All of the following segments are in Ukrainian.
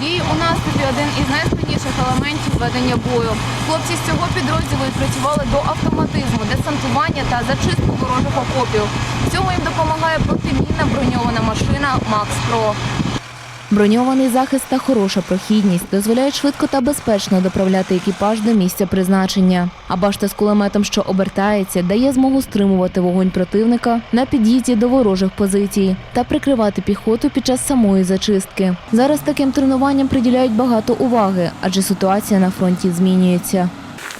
Бій у наступі один із найскладніших елементів ведення бою. Хлопці з цього підрозділу відпрацювали до автоматизму, десантування та зачистку ворожих окопів. В цьому їм допомагає протимінна броньована машина Макс Про. Броньований захист та хороша прохідність дозволяють швидко та безпечно доправляти екіпаж до місця призначення. А башта з кулеметом, що обертається, дає змогу стримувати вогонь противника на під'їзді до ворожих позицій та прикривати піхоту під час самої зачистки. Зараз таким тренуванням приділяють багато уваги, адже ситуація на фронті змінюється.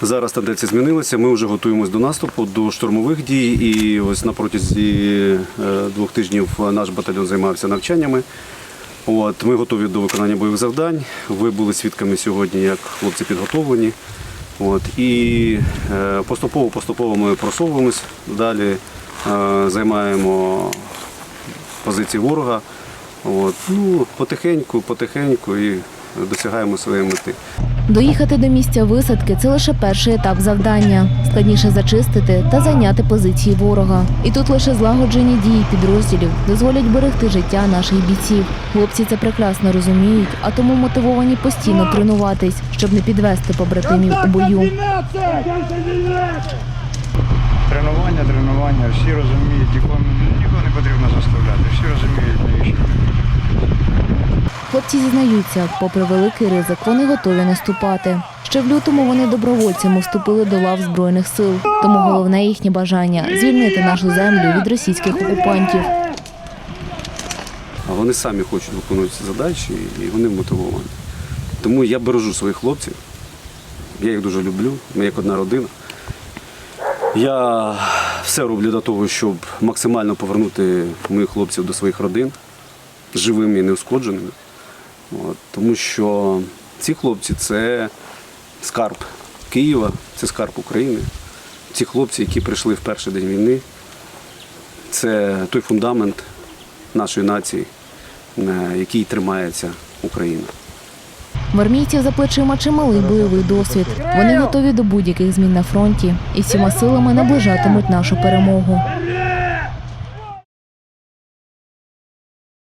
Зараз тенденція змінилася. Ми вже готуємось до наступу, до штурмових дій. І ось на протязі е, двох тижнів наш батальйон займався навчаннями. От, ми готові до виконання бойових завдань. Ви були свідками сьогодні, як хлопці підготовлені. От, і е, поступово поступово ми просовуємось далі, е, займаємо позиції ворога. От, ну, потихеньку, потихеньку і досягаємо своєї мети. Доїхати до місця висадки це лише перший етап завдання. Складніше зачистити та зайняти позиції ворога. І тут лише злагоджені дії підрозділів дозволять берегти життя наших бійців. Хлопці це прекрасно розуміють, а тому мотивовані постійно тренуватись, щоб не підвести побратимів у бою. Тренування, тренування, всі розуміють, нікого, нікого не потрібно заставляти, всі розуміють, навіщо. Хлопці зізнаються, попри великий ризик, вони готові наступати. Ще в лютому вони добровольцями вступили до лав збройних сил. Тому головне їхнє бажання звільнити нашу землю від російських окупантів. Вони самі хочуть виконувати ці задачі і вони мотивовані. Тому я бережу своїх хлопців. Я їх дуже люблю, ми як одна родина. Я все роблю для того, щоб максимально повернути моїх хлопців до своїх родин живими і неушкодженими. От, тому що ці хлопці це скарб Києва, це скарб України. Ці хлопці, які прийшли в перший день війни, це той фундамент нашої нації, на який тримається Україна. В армійців за плечима чималий бойовий досвід. Вони готові до будь-яких змін на фронті і всіма силами наближатимуть нашу перемогу.